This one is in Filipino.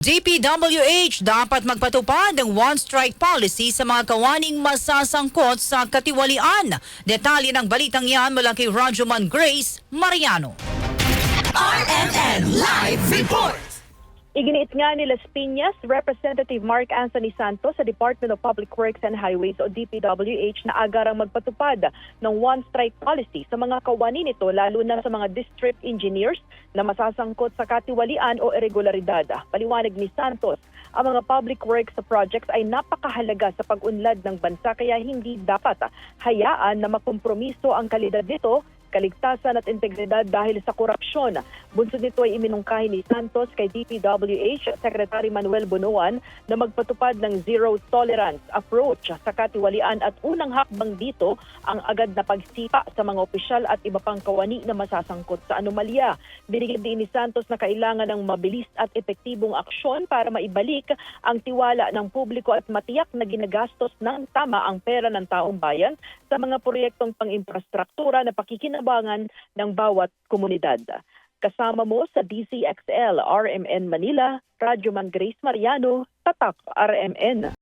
DPWH dapat magpatupad ng one-strike policy sa mga kawaning masasangkot sa katiwalian. Detalye ng balitang yan mula kay Rajuman Grace Mariano. RMN Live Report! Iginiit nga ni Las Piñas Representative Mark Anthony Santos sa Department of Public Works and Highways o DPWH na agarang magpatupad ng one-strike policy sa mga kawani nito lalo na sa mga district engineers na masasangkot sa katiwalian o irregularidad. Paliwanag ni Santos, ang mga public works projects ay napakahalaga sa pag-unlad ng bansa kaya hindi dapat hayaan na makompromiso ang kalidad nito kaligtasan at integridad dahil sa korupsyon. Bunsod nito ay iminungkahi ni Santos kay DPWH Secretary Manuel Bunuan na magpatupad ng zero tolerance approach sa katiwalian at unang hakbang dito ang agad na pagsipa sa mga opisyal at iba pang kawani na masasangkot sa anomalya. Binigyan din ni Santos na kailangan ng mabilis at epektibong aksyon para maibalik ang tiwala ng publiko at matiyak na ginagastos ng tama ang pera ng taong bayan sa mga proyektong pang-infrastruktura na pakikinabangan ng bawat komunidad. Kasama mo sa DCXL RMN Manila, Radyo Man Grace Mariano, Tatak RMN.